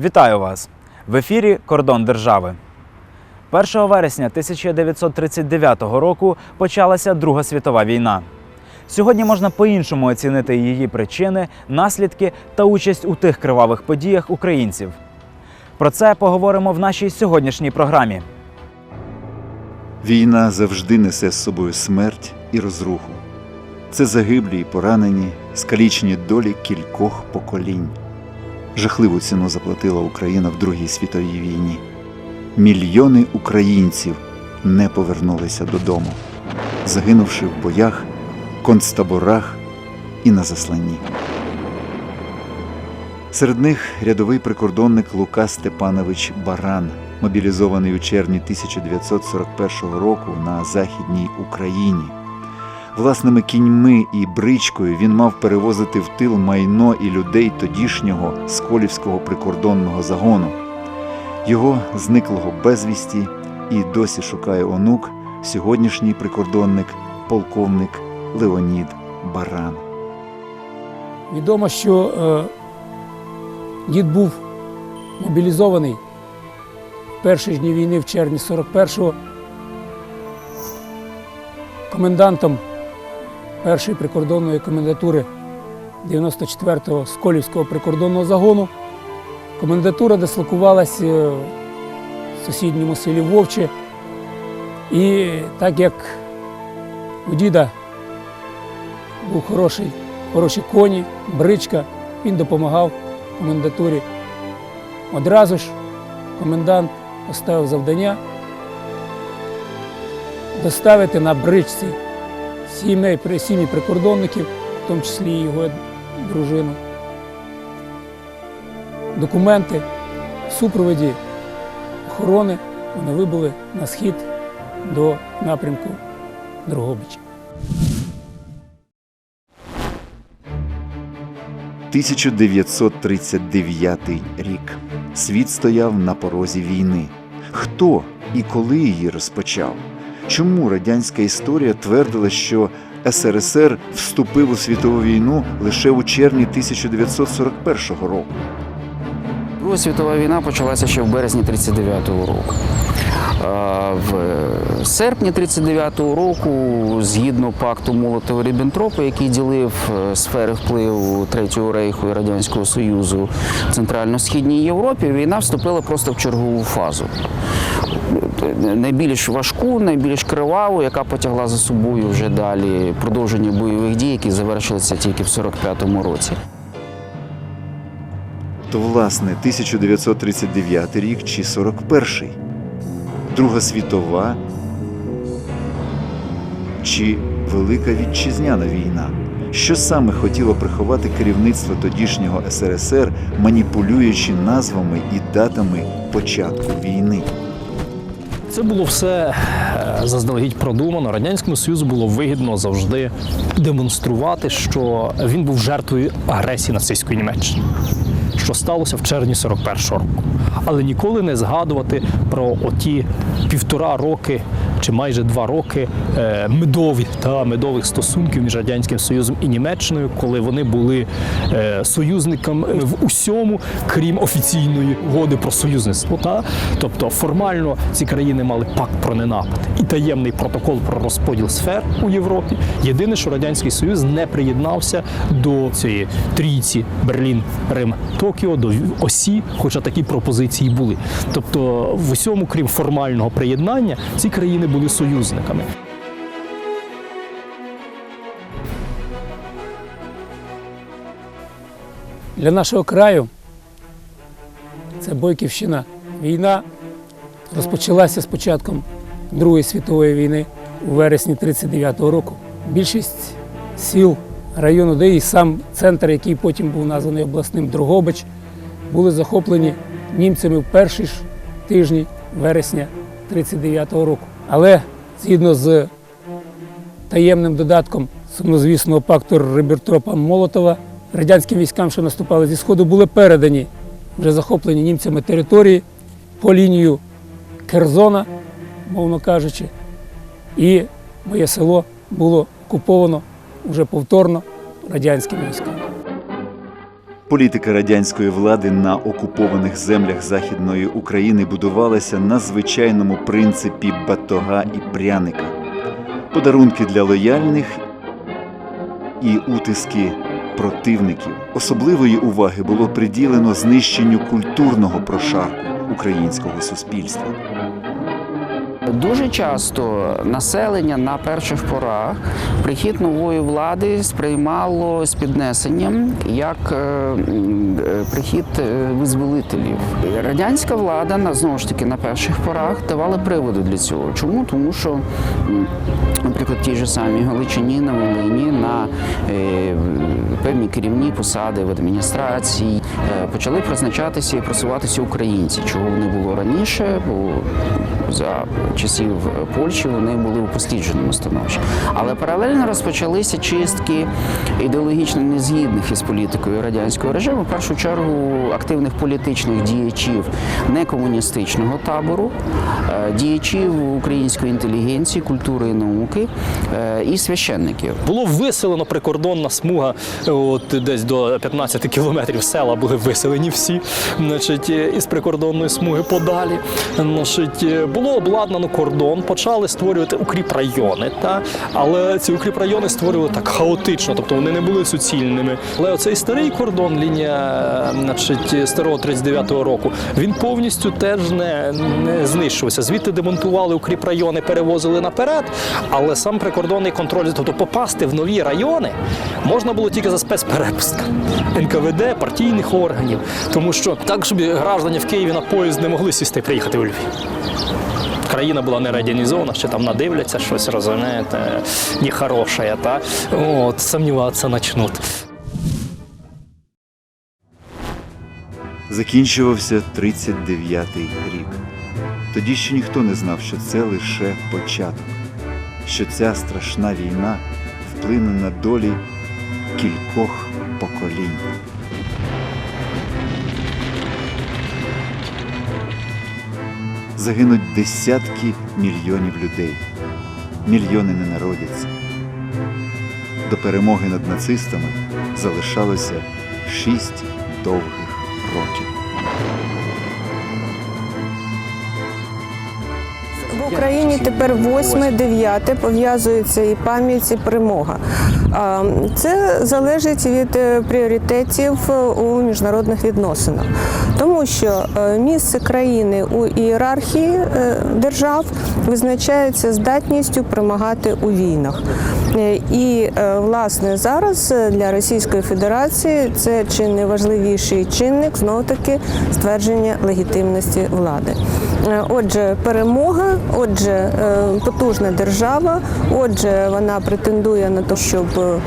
Вітаю вас! В ефірі Кордон держави. 1 вересня 1939 року почалася Друга світова війна. Сьогодні можна по-іншому оцінити її причини, наслідки та участь у тих кривавих подіях українців. Про це поговоримо в нашій сьогоднішній програмі. Війна завжди несе з собою смерть і розруху. Це загиблі й поранені, скалічені долі кількох поколінь. Жахливу ціну заплатила Україна в Другій світовій війні. Мільйони українців не повернулися додому, загинувши в боях, концтаборах і на засланні. Серед них рядовий прикордонник Лука Степанович Баран, мобілізований у червні 1941 року на Західній Україні. Власними кіньми і бричкою він мав перевозити в тил майно і людей тодішнього Сколівського прикордонного загону. Його зниклого безвісті і досі шукає онук, сьогоднішній прикордонник, полковник Леонід Баран. Відомо, що е, дід був мобілізований в перші дні війни в червні 41-го комендантом першої прикордонної комендатури 94-го Сколівського прикордонного загону. Комендатура дислокувалась е, в сусідньому селі Вовче. І так як у діда був хороший, хороші коні, бричка, він допомагав комендатурі. Одразу ж комендант поставив завдання доставити на бричці сімей, сім'ї прикордонників, в тому числі і його дружину. Документи в супроводі охорони вони вибули на схід до напрямку Дрогобича. 1939 рік. Світ стояв на порозі війни. Хто і коли її розпочав? Чому радянська історія твердила, що СРСР вступив у світову війну лише у червні 1941 року? Друга світова війна почалася ще в березні 39-го року. В серпні 39-го року, згідно пакту молотова ріббентропа який ділив е, сфери впливу Третього рейху і Радянського Союзу в центрально-східній Європі, війна вступила просто в чергову фазу. Найбільш важку, найбільш криваву, яка потягла за собою вже далі продовження бойових дій, які завершилися тільки в 45-му році. То, власне, 1939 рік чи 41-й? Друга світова чи Велика Вітчизняна війна? Що саме хотіло приховати керівництво тодішнього СРСР, маніпулюючи назвами і датами початку війни? Це було все е, заздалегідь продумано. Радянському Союзу було вигідно завжди демонструвати, що він був жертвою агресії нацистської Німеччини, що сталося в червні 41-го року. Але ніколи не згадувати про оті півтора роки чи майже два роки е, медові та медових стосунків між радянським Союзом і Німеччиною, коли вони були е, союзниками в усьому, крім офіційної угоди про союзництво. Та? Тобто формально ці країни мали пакт про ненапад і таємний протокол про розподіл сфер у Європі. Єдине, що радянський союз не приєднався до цієї трійці Берлін, Рим, Токіо, до осі, хоча такі пропозиції були. Тобто, в усьому, крім формального приєднання, ці країни були союзниками. Для нашого краю це Бойківщина. Війна розпочалася з початком Другої світової війни у вересні 39-го року. Більшість сіл району, де і сам центр, який потім був названий обласним Дрогобич, були захоплені німцями в перші ж тижні вересня 39-го року. Але згідно з таємним додатком сумнозвісного пакту Риббентропа Молотова радянським військам, що наступали зі сходу, були передані вже захоплені німцями території по лінію Керзона, мовно кажучи, і моє село було окуповано вже повторно радянськими військами. Політика радянської влади на окупованих землях Західної України будувалася на звичайному принципі батога і пряника. Подарунки для лояльних і утиски противників. Особливої уваги було приділено знищенню культурного прошарку українського суспільства. Дуже часто населення на перших порах прихід нової влади сприймало з піднесенням як е, прихід е, визволителів. Радянська влада знову ж таки на перших порах давала приводи для цього. Чому? Тому що, наприклад, ті ж самі Галичині на Волині на е, певні керівні посади в адміністрації е, почали призначатися і просуватися українці, чого не було раніше, бо за часів Польщі вони були у послідженому становищі. Але паралельно розпочалися чистки ідеологічно незгідних із політикою радянського режиму. В першу чергу активних політичних діячів некомуністичного табору, е, діячів української інтелігенції, культури і науки е, і священників. Було виселено прикордонна смуга, от десь до 15 кілометрів села були виселені всі, значить, із прикордонної смуги подалі. Значить, було обладнано кордон, почали створювати укріпрайони, та але ці укріпрайони створювали так хаотично, тобто вони не були суцільними. Але оцей старий кордон, лінія значить, старого 39-го року, він повністю теж не, не знищувався. Звідти демонтували укріпрайони, перевозили наперед, але сам прикордонний контроль, тобто попасти в нові райони, можна було тільки за спецперепустками НКВД, партійних органів, тому що так, щоб граждані в Києві на поїзд не могли сісти і приїхати у Львів. Країна була не радянізована, ще там надивляться щось, розумієте, нехороше, та от сумніватися почнуть. Закінчувався 39-й рік. Тоді ще ніхто не знав, що це лише початок, що ця страшна війна вплине на долі кількох поколінь. Загинуть десятки мільйонів людей. Мільйони не народяться. До перемоги над нацистами залишалося шість довгих років. Україні тепер восьме, дев'яте пов'язується і пам'ять, і перемога. Це залежить від е, пріоритетів е, у міжнародних відносинах, тому що е, місце країни у ієрархії держав визначається здатністю перемагати у війнах. І власне зараз для Російської Федерації це чи не важливіший чинник знову таки ствердження легітимності влади. Е, Отже, перемога, отже, е, потужна держава, отже, вона претендує на те, щоб е,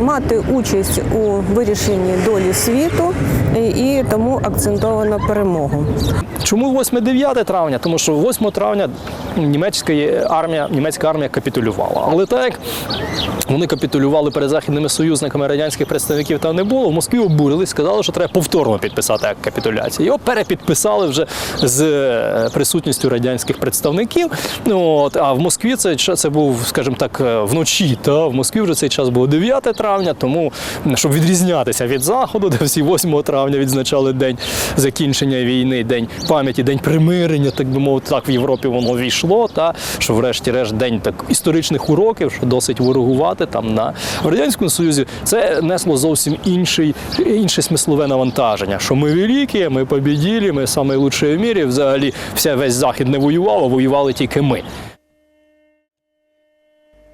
мати участь у вирішенні долі світу, і- тому акцентовано перемогу. Чому 8-9 травня? Тому що 8 травня німецька армія, німецька армія капітулювала. Але так як вони капітулювали перед західними союзниками радянських представників там не було, в Москві обурились, сказали, що треба повторно підписати акт капітуляції. Його перепідписали вже з е, присутністю радянських представників. Ну, От, а в Москві час це був, скажімо так, е, вночі. Та в Москві вже цей час було 9 травня, тому щоб відрізнятися від заходу, де всі 8 травня відзначали день закінчення війни, день пам'яті, день примирення, так би мовити, так в Європі воно війшло. Та що, врешті-решт, день так історичних уроків, що досить ворогувати там на в радянському союзі. Це несло зовсім інший, інше смислове навантаження. Що ми великі, ми побіділі, ми найкращі в мірі. Взагалі, вся весь захід не воював, а воювали тільки ми.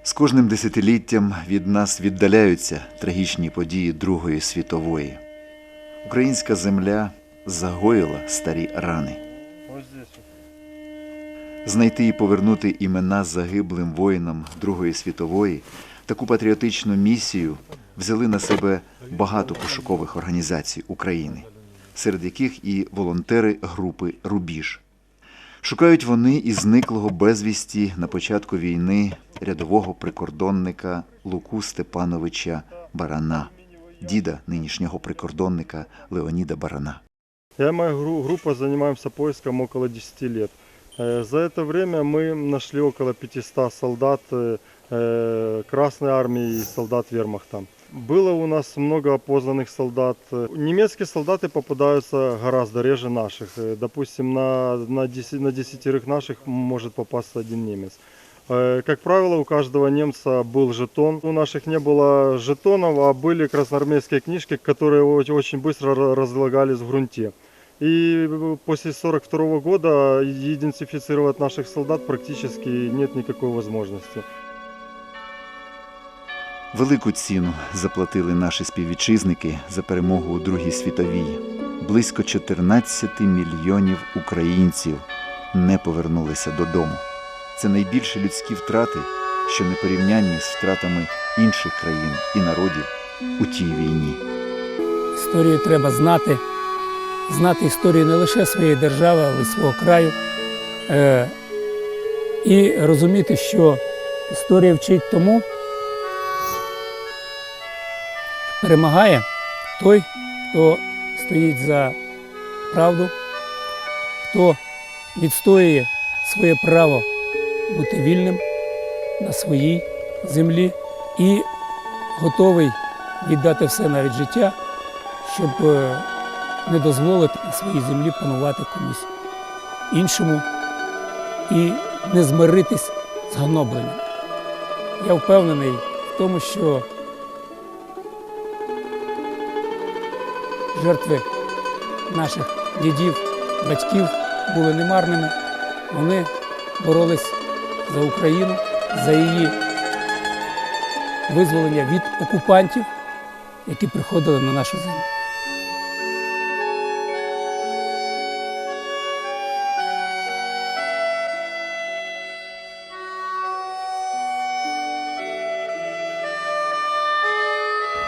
З кожним десятиліттям від нас віддаляються трагічні події Другої світової. Українська земля загоїла старі рани. Знайти і повернути імена загиблим воїнам Другої світової таку патріотичну місію взяли на себе багато пошукових організацій України, серед яких і волонтери групи Рубіж. Шукають вони і зниклого безвісті на початку війни рядового прикордонника Луку Степановича Барана, діда нинішнього прикордонника Леоніда Барана. Я и моя гру- группа занимаемся поиском около 10 лет. Э, За это время мы нашли около 500 солдат э, э, Красной армии и солдат вермахта. Было у нас много опознанных солдат. Немецкие солдаты попадаются гораздо реже наших. Допустим, на, на, 10, на десятерых наших может попасться один немец. Как правило, у каждого немца был жетон. У наших не было жетонов, а были красноармейские книжки, которые очень быстро ра- разлагались в грунте. И после 42 года идентифицировать наших солдат практически нет никакой возможности. Велику ціну заплатили наші співвітчизники за перемогу у Другій світовій. Близько 14 мільйонів українців не повернулися додому. Це найбільші людські втрати, що не порівнянні з втратами інших країн і народів у тій війні. Історію треба знати, знати історію не лише своєї держави, але й свого краю. Е, і розуміти, що історія вчить тому, перемагає той, хто стоїть за правду, хто відстоює своє право бути вільним на своїй землі і готовий віддати все навіть життя, щоб е, не дозволити своїй землі панувати комусь іншому і не змиритись з ганобленням. Я впевнений в тому, що жертви наших дідів, батьків були немарними. Вони боролись за Україну, за її визволення від окупантів, які приходили на нашу землю.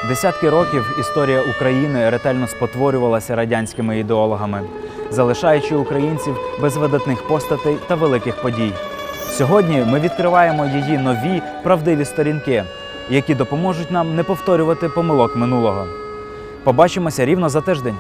Десятки років історія України ретельно спотворювалася радянськими ідеологами, залишаючи українців без видатних постатей та великих подій. Сьогодні ми відкриваємо її нові правдиві сторінки, які допоможуть нам не повторювати помилок минулого. Побачимося рівно за тиждень.